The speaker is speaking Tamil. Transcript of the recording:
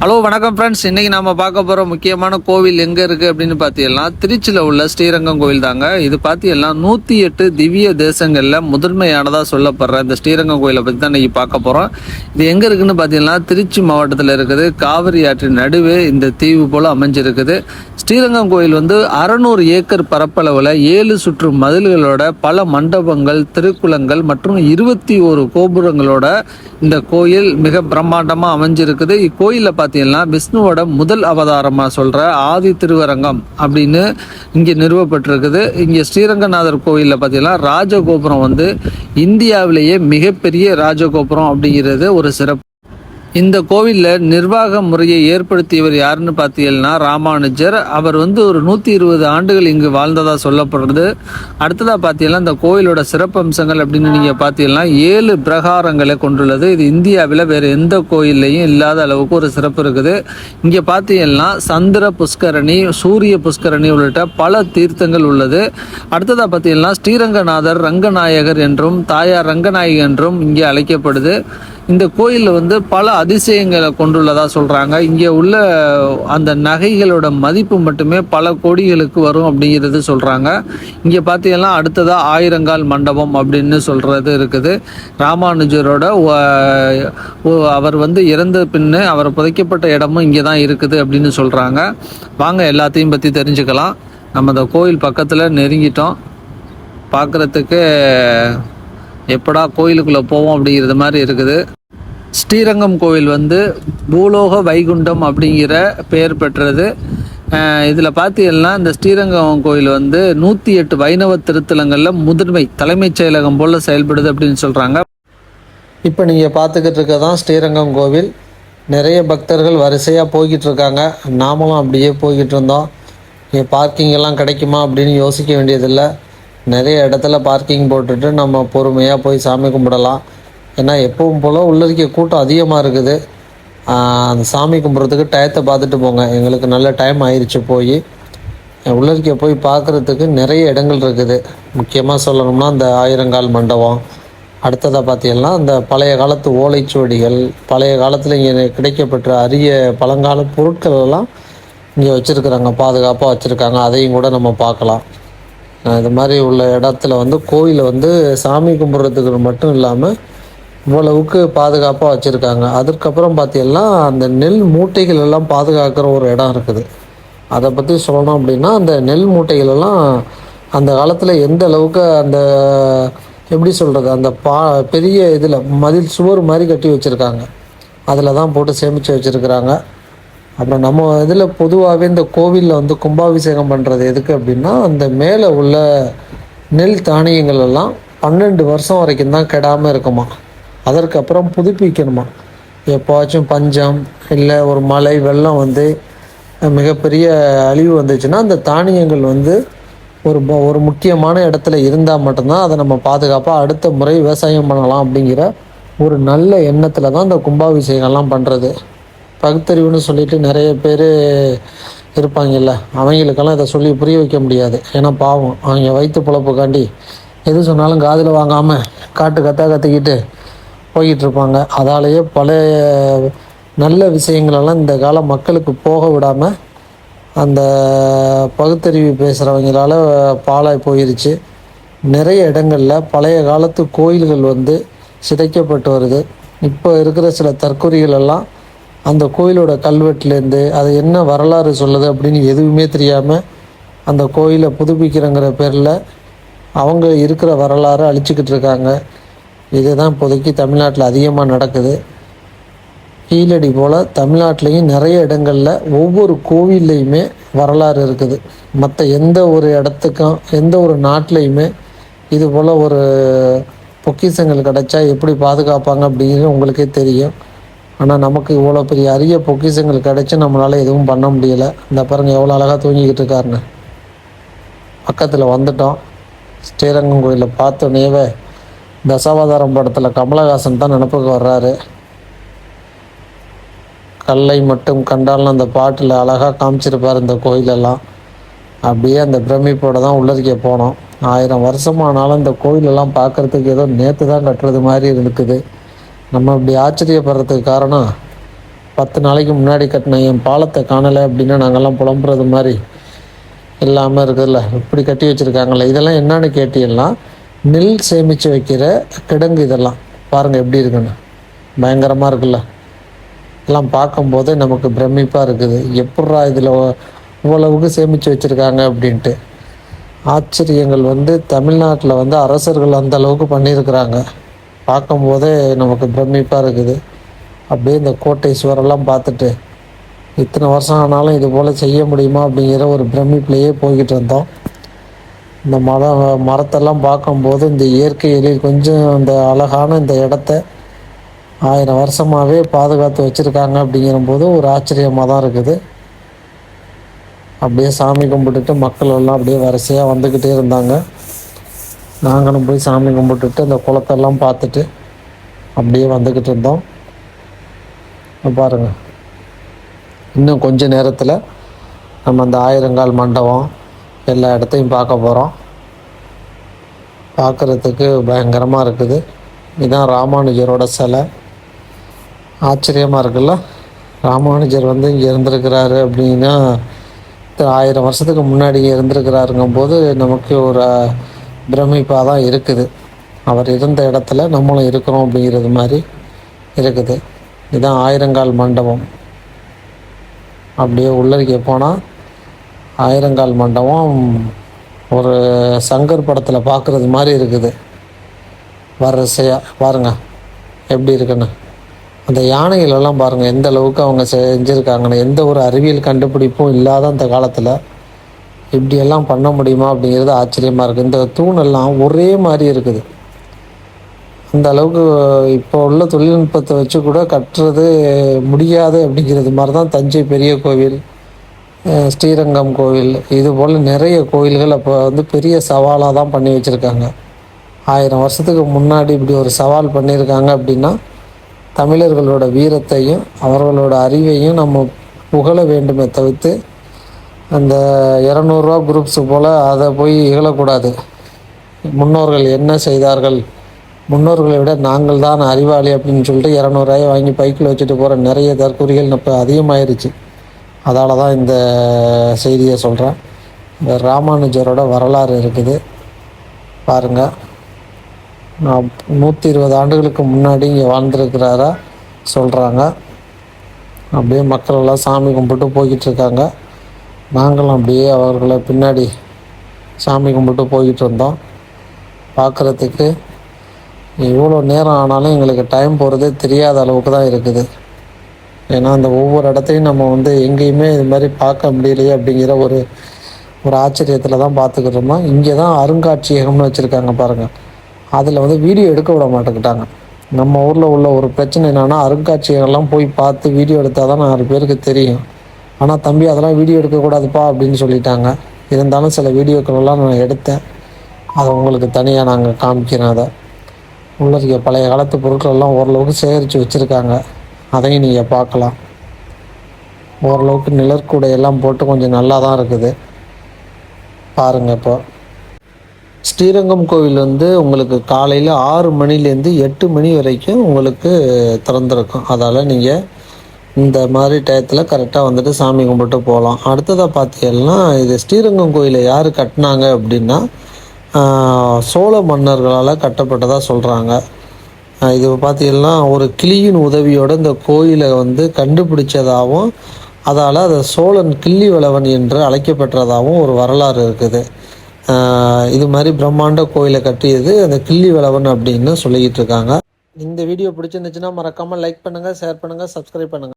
ஹலோ வணக்கம் ஃப்ரெண்ட்ஸ் இன்றைக்கி நம்ம பார்க்க போகிற முக்கியமான கோவில் எங்கே இருக்குது அப்படின்னு பார்த்தீங்கன்னா திருச்சியில் உள்ள ஸ்ரீரங்கம் கோவில் தாங்க. இது பார்த்தீங்கன்னா நூற்றி எட்டு திவ்ய தேசங்களில் முதன்மையானதாக சொல்லப்படுற இந்த ஸ்ரீரங்கம் கோயிலை பற்றி தான் இன்றைக்கி பார்க்க போகிறோம் இது எங்கே இருக்குன்னு பார்த்தீங்கன்னா திருச்சி மாவட்டத்தில் இருக்குது. காவிரி ஆற்றின் நடுவே இந்த தீவு போல் அமைஞ்சிருக்குது. ஸ்ரீரங்கம் கோயில் வந்து அறநூறு ஏக்கர் பரப்பளவில் ஏழு சுற்று மதில்களோட பல மண்டபங்கள் திருக்குளங்கள் மற்றும் இருபத்தி ஒரு கோபுரங்களோட இந்த கோயில் மிக பிரம்மாண்டமாக அமைஞ்சிருக்குது. இக்கோயிலில் பார்த்தீங்கன்னா விஷ்ணுவோட முதல் அவதாரமாக சொல்கிற ஆதி திருவரங்கம் அப்படின்னு இங்கே நிறுவப்பட்டிருக்குது. இங்கே ஸ்ரீரங்கநாதர் கோயிலில் பார்த்தீங்கன்னா ராஜகோபுரம் வந்து இந்தியாவிலேயே மிகப்பெரிய ராஜகோபுரம் அப்படிங்கிறது ஒரு சிறப்பு. இந்த கோவிலில் நிர்வாக முறையை ஏற்படுத்தியவர் யாருன்னு பார்த்தீங்கன்னா ராமானுஜர். அவர் வந்து ஒரு நூற்றி இருபது ஆண்டுகள் இங்கு வாழ்ந்ததாக சொல்லப்படுறது. அடுத்ததாக பார்த்தீங்கன்னா இந்த கோவிலோட சிறப்பம்சங்கள் அப்படின்னு நீங்கள் பார்த்தீங்கன்னா ஏழு பிரகாரங்களை கொண்டுள்ளது. இது இந்தியாவில் வேறு எந்த கோயில்லையும் இல்லாத அளவுக்கு ஒரு சிறப்பு இருக்குது. இங்கே பார்த்தீங்கன்னா சந்திர புஷ்கரணி சூரிய புஷ்கரணி உள்ளிட்ட பல தீர்த்தங்கள் உள்ளது. அடுத்ததாக பார்த்தீங்கன்னா ஸ்ரீரங்கநாதர் ரங்கநாயகர் என்றும் தாயார் ரங்கநாயகி என்றும் இங்கே அழைக்கப்படுது. இந்த கோயிலில் வந்து பல அதிசயங்களை கொண்டுள்ளதா சொல்கிறாங்க இங்கே உள்ள அந்த நகைகளோட மதிப்பு மட்டுமே பல கோடிகளுக்கு வரும் அப்படிங்கிறது சொல்கிறாங்க இங்கே பார்த்தீங்கன்னா அடுத்ததாக ஆயிரங்கால் மண்டபம் அப்படின்னு சொல்கிறது இருக்குது. ராமானுஜரோட அவர் வந்து இறந்த பின்னு அவர் புதைக்கப்பட்ட இடமும் இங்கே தான் இருக்குது அப்படின்னு சொல்கிறாங்க வாங்க எல்லாத்தையும் பற்றி தெரிஞ்சுக்கலாம். நம்ம இந்த கோயில் பக்கத்தில் நெருங்கிட்டோம். பார்க்குறதுக்கு எப்படா கோயிலுக்குள்ளே போவோம் அப்படிங்கிறது மாதிரி இருக்குது. ஸ்ரீரங்கம் கோவில் வந்து பூலோக வைகுண்டம் அப்படிங்கிற பெயர் பெற்றது. இதில் பார்த்தீங்கன்னா இந்த ஸ்ரீரங்கம் கோயில் வந்து நூற்றி எட்டு வைணவ திருத்தலங்களில் முதன்மை தலைமைச் செயலகம் போல் செயல்படுது அப்படின்னு சொல்கிறாங்க இப்போ நீங்கள் பார்த்துக்கிட்டு இருக்க தான் ஸ்ரீரங்கம் கோவில். நிறைய பக்தர்கள் வரிசையாக போய்கிட்டு இருக்காங்க. நாமளும் அப்படியே போய்கிட்டு இருந்தோம். இங்கே பார்க்கிங் எல்லாம் கிடைக்குமா அப்படின்னு யோசிக்க வேண்டியதில்லை. நிறைய இடத்துல பார்க்கிங் போட்டுட்டு நம்ம பொறுமையாக போய் சாமி கும்பிடலாம். ஏன்னா எப்பவும் போல் உள்ளிருக்க கூட்டம் அதிகமாக இருக்குது. அந்த சாமி கும்பிட்றதுக்கு டயத்தை பார்த்துட்டு போங்க. எங்களுக்கு நல்ல டைம் ஆயிடுச்சு போய். உள்ளிருக்க போய் பார்க்குறதுக்கு நிறைய இடங்கள் இருக்குது. முக்கியமாக சொல்லணும்னா அந்த ஆயிரங்கால் மண்டபம். அடுத்ததாக பார்த்தீங்கன்னா அந்த பழைய காலத்து ஓலைச்சுவடிகள் பழைய காலத்தில் இங்கே கிடைக்கப்பட்ட அரிய பழங்கால பொருட்கள் எல்லாம் இங்கே வச்சுருக்குறாங்க. பாதுகாப்பாக வச்சுருக்காங்க. அதையும் கூட நம்ம பார்க்கலாம். இது மாதிரி உள்ள இடத்துல வந்து கோயிலை வந்து சாமி கும்பிட்றதுக்கு மட்டும் இல்லாமல் இவ்வளவுக்கு பாதுகாப்பாக வச்சுருக்காங்க. அதுக்கப்புறம் பார்த்தீங்கன்னா அந்த நெல் மூட்டைகள் எல்லாம் பாதுகாக்கிற ஒரு இடம் இருக்குது. அதை பற்றி சொல்லணும் அப்படின்னா அந்த நெல் மூட்டைகள் எல்லாம் அந்த காலத்தில் எந்த அளவுக்கு அந்த எப்படி சொல்கிறது அந்த பா பெரிய இதில் மதில் சுவர் மாதிரி கட்டி வச்சுருக்காங்க. அதில் தான் போட்டு சேமித்து வச்சுருக்குறாங்க. அப்புறம் நம்ம இதில் பொதுவாகவே இந்த கோவிலில் வந்து கும்பாபிஷேகம் பண்ணுறது எதுக்கு அப்படின்னா அந்த மேலே உள்ள நெல் தானியங்கள் எல்லாம் பன்னெண்டு வருஷம் வரைக்கும் தான் கெடாமல் இருக்குமா? அதற்கப்புறம் புதுப்பிக்கணுமா? எப்போவாச்சும் பஞ்சம் இல்லை ஒரு மழை வெள்ளம் வந்து மிகப்பெரிய அழிவு வந்துச்சுன்னா அந்த தானியங்கள் வந்து ஒரு ப- ஒரு முக்கியமான இடத்துல இருந்தால் மட்டும்தான் அதை நம்ம பாதுகாப்பாக அடுத்த முறை விவசாயம் பண்ணலாம் அப்படிங்கிற ஒரு நல்ல எண்ணத்தில் தான் இந்த கும்பாபிஷேகம்லாம் பண்ணுறது பகுத்தறிவுன்னு சொல்லிட்டு நிறைய பேர் இருப்பாங்கல்ல அவங்களுக்கெல்லாம் இதை சொல்லி புரிய வைக்க முடியாது. ஏன்னா பாவம் அவங்க வயிற்று பிழப்புக்காண்டி எது சொன்னாலும் காதில் வாங்காமல் காட்டு கத்தா கற்றுக்கிட்டு போய்கிட்டு இருப்பாங்க. அதாலேயே பழைய நல்ல விஷயங்களெல்லாம் இந்த கால மக்களுக்கு போக விடாமல் அந்த பகுத்தறிவு பேசுகிறவங்களால பாலாய் போயிருச்சு. நிறைய இடங்களில் பழைய காலத்து கோயில்கள் வந்து சிதைக்கப்பட்டு வருது. இப்போ இருக்கிற சில தற்கொலைகள் எல்லாம் அந்த கோயிலோட கல்வெட்டுலேருந்து அது என்ன வரலாறு சொல்லுது அப்படின்னு எதுவுமே தெரியாமல் அந்த கோயிலை புதுப்பிக்கிறங்கிற பேரில் அவங்க இருக்கிற வரலாறை அழிச்சிக்கிட்டு இருக்காங்க. இதுதான் இப்போதைக்கு தமிழ்நாட்டில் அதிகமாக நடக்குது. கீழடி போல் தமிழ்நாட்டிலையும் நிறைய இடங்களில் ஒவ்வொரு கோவில்லையுமே வரலாறு இருக்குது. மற்ற எந்த ஒரு இடத்துக்கும் எந்த ஒரு நாட்டிலையுமே இது போல் ஒரு பொக்கிஷங்கள் கிடைச்சா எப்படி பாதுகாப்பாங்க அப்படிங்கிறது உங்களுக்கே தெரியும். ஆனால் நமக்கு இவ்வளோ பெரிய அரிய பொக்கிஷங்கள் கிடச்சி நம்மளால் எதுவும் பண்ண முடியலை. இந்த பாருங்க எவ்வளோ அழகாக தூங்கிக்கிட்டு இருக்காருன்னு. பக்கத்தில் வந்துட்டோம். ஸ்ரீரங்கம் கோயிலை பார்த்தோன்னேவே தசாவதாரம் படத்தில் கமலஹாசன் தான் நினப்புக்கு வர்றாரு. கல்லை மட்டும் கண்டால்னு அந்த பாட்டில் அழகாக காமிச்சிருப்பார் இந்த கோயிலெல்லாம். அப்படியே அந்த பிரமிப்போட தான் உள்ளரிக்க போனோம். ஆயிரம் வருஷமானாலும் இந்த கோயிலெல்லாம் பார்க்கறதுக்கு ஏதோ நேற்று தான் கட்டுறது மாதிரி இருக்குது நம்ம இப்படி ஆச்சரியப்படுறதுக்கு காரணம் பத்து நாளைக்கு முன்னாடி கட்டின என் பாலத்தை காணலை அப்படின்னா நாங்கள்லாம் புலம்புறது மாதிரி இல்லாமல் இருக்குதுல்ல. இப்படி கட்டி வச்சுருக்காங்கல்ல. இதெல்லாம் என்னன்னு கேட்டீங்கன்னா நெல் சேமித்து வைக்கிற கிடங்கு இதெல்லாம். பாருங்கள் எப்படி இருக்குன்னு. பயங்கரமாக இருக்குல்ல. எல்லாம் பார்க்கும்போது நமக்கு பிரமிப்பாக இருக்குது. எப்பட்றா இதில் இவ்வளவுக்கு சேமித்து வச்சுருக்காங்க அப்படின்ட்டு. ஆச்சரியங்கள் வந்து தமிழ்நாட்டில் வந்து அரசர்கள் அந்த அளவுக்கு பண்ணியிருக்கிறாங்க. பார்க்கும்போதே நமக்கு பிரமிப்பாக இருக்குது. அப்படியே இந்த கோட்டை சுவரெல்லாம் பார்த்துட்டு இத்தனை வருஷம் ஆனாலும் இது போல் செய்ய முடியுமா அப்படிங்கிற ஒரு பிரமிப்புலேயே போய்கிட்டு இருந்தோம். இந்த மர மரத்தெல்லாம் பார்க்கும்போது இந்த இயற்கை எழில் கொஞ்சம் இந்த அழகான இந்த இடத்த ஆயிரம் வருஷமாகவே பாதுகாத்து வச்சுருக்காங்க அப்படிங்கிறபோது ஒரு ஆச்சரியமாக தான் இருக்குது. அப்படியே சாமி கும்பிட்டுட்டு மக்கள் எல்லாம் அப்படியே வரிசையாக வந்துக்கிட்டே இருந்தாங்க. நாங்களும் போய் சாமி கும்பிட்டுட்டு அந்த குளத்தெல்லாம் பார்த்துட்டு அப்படியே வந்துக்கிட்டு இருந்தோம். பாருங்க. இன்னும் கொஞ்ச நேரத்தில் நம்ம அந்த ஆயிரங்கால் மண்டபம் எல்லா இடத்தையும் பார்க்க போகிறோம் பார்க்குறதுக்கு பயங்கரமாக இருக்குது. இதுதான் ராமானுஜரோட சிலை. ஆச்சரியமாக இருக்குல்ல? ராமானுஜர் வந்து இங்கே இருந்திருக்கிறாரு அப்படின்னா ஆயிரம் வருஷத்துக்கு முன்னாடி இங்கே இருந்திருக்கிறாருங்கும் போது நமக்கு ஒரு பிரமிப்பாக தான் இருக்குது. அவர் இருந்த இடத்துல நம்மளும் இருக்கிறோம் அப்படிங்கிறது மாதிரி இருக்குது. இதுதான் ஆயிரங்கால் மண்டபம். அப்படியே உள்ளறிக்க போனால் ஆயிரங்கால் மண்டபம் ஒரு சங்கர் படத்தில் பார்க்குறது மாதிரி இருக்குது. வரிசையாக பாருங்க எப்படி இருக்குன்னு. அந்த யானைகளெல்லாம் பாருங்கள் எந்த அளவுக்கு அவங்க செஞ்சுருக்காங்கன்னு எந்த ஒரு அறிவியல் கண்டுபிடிப்பும் இல்லாத அந்த காலத்தில் இப்படியெல்லாம் பண்ண முடியுமா அப்படிங்கிறது ஆச்சரியமாக இருக்குது இந்த தூணெல்லாம் ஒரே மாதிரி இருக்குது. அந்த அளவுக்கு இப்போ உள்ள தொழில்நுட்பத்தை வச்சு கூட கட்டுறது முடியாது அப்படிங்கிறது மாதிரி தான் தஞ்சை பெரிய கோவில் ஸ்ரீரங்கம் கோவில் இது போல் நிறைய கோவில்கள் அப்போ வந்து பெரிய சவாலாக தான் பண்ணி வச்சுருக்காங்க. ஆயிரம் வருஷத்துக்கு முன்னாடி இப்படி ஒரு சவால் பண்ணியிருக்காங்க அப்படின்னா தமிழர்களோட வீரத்தையும் அவர்களோட அறிவையும் நம்ம புகழ வேண்டுமே தவிர்த்து அந்த இரநூறுவா குரூப்ஸு போல் அதை போய் இகழக்கூடாது. முன்னோர்கள் என்ன செய்தார்கள்? முன்னோர்களை விட நாங்கள் தான் அறிவாளி அப்படின்னு சொல்லிட்டு இரநூறுவாயை வாங்கி பைக்கில் வச்சுட்டு போகிற நிறைய தற்கூறிகள் இப்போ அதிகமாயிருச்சு. அதால் தான் இந்த செய்தியை சொல்கிறேன் இந்த ராமானுஜரோட வரலாறு இருக்குது. பாருங்கள் நான் நூற்றி இருபது ஆண்டுகளுக்கு முன்னாடி இங்கே வாழ்ந்துருக்கிறாரா சொல்கிறாங்க அப்படியே மக்கள் எல்லாம் சாமி கும்பிட்டு போய்கிட்டு இருக்காங்க. நாங்களும் அப்படியே அவர்களை பின்னாடி சாமி கும்பிட்டு போய்கிட்டு இருந்தோம். பார்க்குறதுக்கு இவ்வளோ நேரம் ஆனாலும் எங்களுக்கு டைம் போகிறதே தெரியாத அளவுக்கு தான் இருக்குது. ஏன்னா அந்த ஒவ்வொரு இடத்தையும் நம்ம வந்து எங்கேயுமே இது மாதிரி பார்க்க முடியலையே அப்படிங்கிற ஒரு ஒரு ஆச்சரியத்தில் தான் பார்த்துக்கிட்டு இருந்தோம். இங்கே தான் அருங்காட்சியகம்னு வச்சுருக்காங்க பாருங்கள் அதில் வந்து வீடியோ எடுக்க விட மாட்டேங்கிட்டாங்க. நம்ம ஊரில் உள்ள ஒரு பிரச்சனை என்னென்னா அருங்காட்சியகம்லாம் போய் பார்த்து வீடியோ எடுத்தால் தான் நாலு பேருக்கு தெரியும். ஆனால் தம்பி அதெல்லாம் வீடியோ எடுக்கக்கூடாதுப்பா அப்படின்னு சொல்லிட்டாங்க. இருந்தாலும் சில வீடியோக்களெல்லாம் நான் எடுத்தேன். அதை உங்களுக்கு தனியாக நாங்கள் காமிக்கிறேன் அதை. உள்ள இருக்க பழைய காலத்து பொருட்கள் எல்லாம் ஓரளவுக்கு சேகரித்து வச்சுருக்காங்க. அதையும் நீங்கள் பார்க்கலாம். ஓரளவுக்கு நிழற்கூடையெல்லாம் போட்டு கொஞ்சம் நல்லா தான் இருக்குது. பாருங்கள் இப்போ. ஸ்ரீரங்கம் கோவில் வந்து உங்களுக்கு காலையில் ஆறு மணிலேருந்து எட்டு மணி வரைக்கும் உங்களுக்கு திறந்துருக்கும். அதால் நீங்கள் இந்த மாதிரி டயத்தில் கரெக்டாக வந்துட்டு சாமி கும்பிட்டு போகலாம் அடுத்ததாக பார்த்தீங்கன்னா இது ஸ்ரீரங்கம் கோயிலை யார் கட்டினாங்க அப்படின்னா சோழ மன்னர்களால் கட்டப்பட்டதாக சொல்கிறாங்க இது பார்த்தீங்கன்னா ஒரு கிளியின் உதவியோடு இந்த கோயிலை வந்து கண்டுபிடிச்சதாகவும் அதால் அதை சோழன் கிள்ளி வளவன் என்று அழைக்கப்பட்டதாகவும் ஒரு வரலாறு இருக்குது. இது மாதிரி பிரம்மாண்ட கோயிலை கட்டியது அந்த கிள்ளி வளவன் அப்படின்னு சொல்லிக்கிட்டு இருக்காங்க. இந்த வீடியோ பிடிச்சிருந்துச்சுன்னா மறக்காமல் லைக் பண்ணுங்கள் ஷேர் பண்ணுங்கள் சப்ஸ்கிரைப் பண்ணுங்கள்